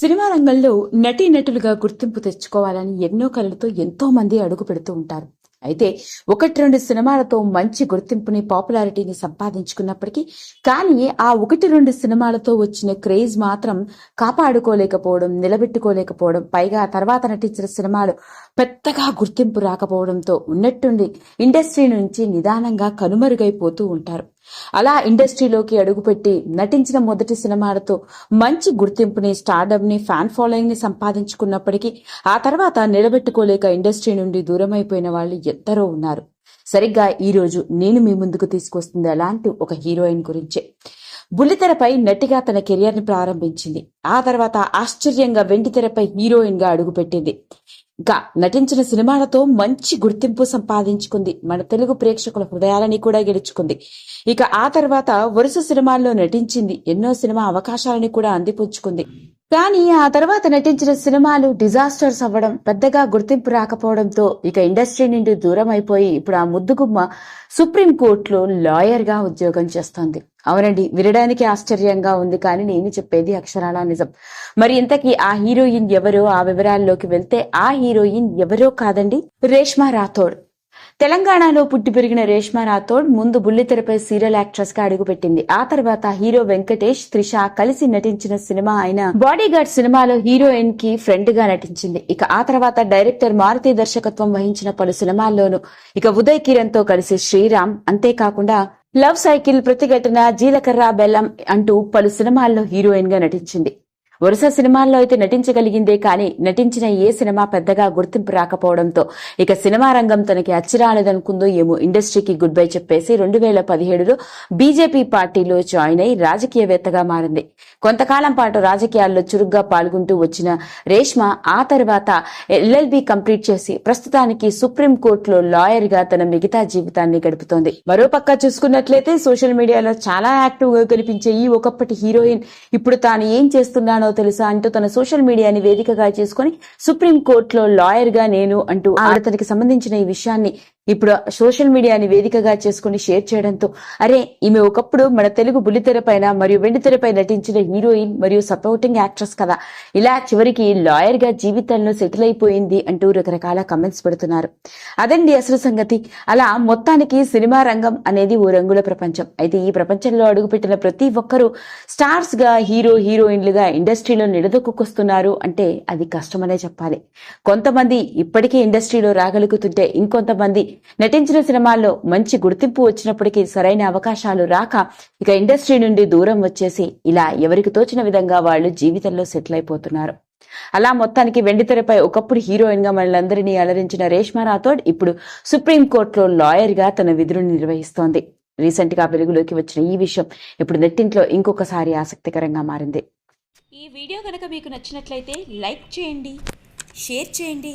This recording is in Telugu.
సినిమా రంగంలో నటీనటులుగా గుర్తింపు తెచ్చుకోవాలని ఎన్నో కళలతో ఎంతో మంది అడుగు పెడుతూ ఉంటారు. అయితే ఒకటి రెండు సినిమాలతో మంచి గుర్తింపుని పాపులారిటీని సంపాదించుకున్నప్పటికీ కానీ ఆ ఒకటి రెండు సినిమాలతో వచ్చిన క్రేజ్ మాత్రం కాపాడుకోలేకపోవడం నిలబెట్టుకోలేకపోవడం పైగా తర్వాత నటించిన సినిమాలు పెద్దగా గుర్తింపు రాకపోవడంతో ఉన్నట్టుండి ఇండస్ట్రీ నుంచి నిదానంగా కనుమరుగైపోతూ ఉంటారు. అలా ఇండస్ట్రీలోకి అడుగుపెట్టి నటించిన మొదటి సినిమాలతో మంచి గుర్తింపుని స్టార్డమ్ని ఫ్యాన్ ఫాలోయింగ్ని సంపాదించుకున్నప్పటికీ ఆ తర్వాత నిలబెట్టుకోలేక ఇండస్ట్రీ నుండి దూరమైపోయిన వాళ్ళు ఎందరో ఉన్నారు. సరిగ్గా ఈ రోజు నేను మీ ముందుకు తీసుకొస్తుంది అలాంటి ఒక హీరోయిన్ గురించే. బుల్లితెరపై నటిగా తన కెరియర్ని ప్రారంభించింది. ఆ తర్వాత ఆశ్చర్యంగా వెండితెరపై హీరోయిన్గా అడుగుపెట్టింది. గా నటించిన సినిమాలతో మంచి గుర్తింపు సంపాదించుకుంది. మన తెలుగు ప్రేక్షకుల హృదయాలని కూడా గెలుచుకుంది. ఇక ఆ తర్వాత వరుస సినిమాల్లో నటించింది. ఎన్నో సినిమా అవకాశాలని కూడా అందిపుచ్చుకుంది. కానీ ఆ తర్వాత నటించిన సినిమాలు డిజాస్టర్స్ అవ్వడం పెద్దగా గుర్తింపు రాకపోవడంతో ఇక ఇండస్ట్రీ నుండి దూరం అయిపోయి ఇప్పుడు ఆ ముద్దుగుమ్మ సుప్రీం కోర్టులో లాయర్గా ఉద్యోగం చేస్తోంది. అవునండి వినడానికి ఆశ్చర్యంగా ఉంది కానీ నేను చెప్పేది అక్షరాల నిజం. మరి ఇంతకీ ఆ హీరోయిన్ ఎవరో? ఆ వివరాల్లోకి వెళ్తే ఆ హీరోయిన్ ఎవరో కాదండి? రేష్మా రాథోడ్. తెలంగాణలో పుట్టి పెరిగిన రేష్మా రాథోడ్ ముందు బుల్లితెరపై సీరియల్ యాక్ట్రెస్గా అడుగుపెట్టింది. ఆ తర్వాత హీరో వెంకటేష్ త్రిష కలిసి నటించిన సినిమా అయిన బాడీగార్డ్ సినిమాలో హీరోయిన్కి ఫ్రెండ్గా నటించింది. ఇక ఆ తర్వాత డైరెక్టర్ మారుతి దర్శకత్వం వహించిన పలు సినిమాల్లోనూ ఇక ఉదయ్ కిరణ్తో కలిసి శ్రీరామ్ అంతేకాకుండా లవ్ సైకిల్ ప్రతిఘటన జీలకర్ర బెల్లం అంటూ పలు సినిమాల్లో హీరోయిన్గా నటించింది. వరుస సినిమాల్లో అయితే నటించగలిగిందే కానీ నటించిన ఏ సినిమా పెద్దగా గుర్తింపు రాకపోవడంతో ఇక సినిమా రంగం తనకి అచ్చిరాలేదనుకుందో ఏమో ఇండస్ట్రీకి గుడ్ బై చెప్పేసి రెండు వేల పదిహేడులో బీజేపీ పార్టీలో జాయిన్ అయి రాజకీయవేత్తగా మారింది. కొంతకాలం పాటు రాజకీయాల్లో చురుగ్గా పాల్గొంటూ వచ్చిన రేష్మ ఆ తర్వాత ఎల్ఎల్బి కంప్లీట్ చేసి ప్రస్తుతానికి సుప్రీం కోర్టులో లాయర్గా తన మిగతా జీవితాన్ని గడుపుతోంది. మరోపక్క చూసుకున్నట్లయితే సోషల్ మీడియాలో చాలా యాక్టివ్గా కనిపించే ఈ ఒకప్పటి హీరోయిన్ ఇప్పుడు తాను ఏం చేస్తున్నానో తెలుసా అంటూ తన సోషల్ మీడియాని వేదికగా చేసుకుని సుప్రీం కోర్టులో లాయర్గా నేను అంటూ అతనికి సంబంధించిన ఈ విషయాన్ని ఇప్పుడు సోషల్ మీడియాని వేదికగా చేసుకుని షేర్ చేయడంతో అరే ఈమె ఒకప్పుడు మన తెలుగు బుల్లితెర పైన మరియు వెండితెరపై నటించిన హీరోయిన్ మరియు సపోర్టింగ్ యాక్ట్రెస్ కదా. ఇలా చివరికి లాయర్గా జీవితంలో సెటిల్ అయిపోయింది అంటూ రకరకాల కమెంట్స్ పెడుతున్నారు. అదండి అసలు సంగతి. అలా మొత్తానికి సినిమా రంగం అనేది ఓ రంగుల ప్రపంచం. అయితే ఈ ప్రపంచంలో అడుగుపెట్టిన ప్రతి ఒక్కరూ స్టార్స్గా హీరో హీరోయిన్లుగా ఇండస్ట్రీలో నిలదొక్కుకొస్తున్నారు అంటే అది కష్టమనే చెప్పాలి. కొంతమంది ఇప్పటికీ ఇండస్ట్రీలో రాగలుగుతుంటే ఇంకొంతమంది నటించిన సినిమాల్లో మంచి గుర్తింపు వచ్చినప్పటికీ సరైన అవకాశాలు రాక ఇక ఇండస్ట్రీ నుండి దూరం వచ్చేసి ఇలా ఎవరికి తోచిన విధంగా వాళ్ళు జీవితంలో సెటిల్ అయిపోతున్నారు. అలా మొత్తానికి వెండితెరపై ఒకప్పుడు హీరోయిన్గా మనలందరినీ అలరించిన రేష్మా రాథోడ్ ఇప్పుడు సుప్రీం కోర్టులో లాయర్గా తన విధులను నిర్వహిస్తోంది. రీసెంట్గా వెలుగులోకి వచ్చిన ఈ విషయం ఇప్పుడు నెట్టింట్లో ఇంకొకసారి ఆసక్తికరంగా మారింది. ఈ వీడియో కనుక మీకు నచ్చినట్లయితే లైక్ చేయండి షేర్ చేయండి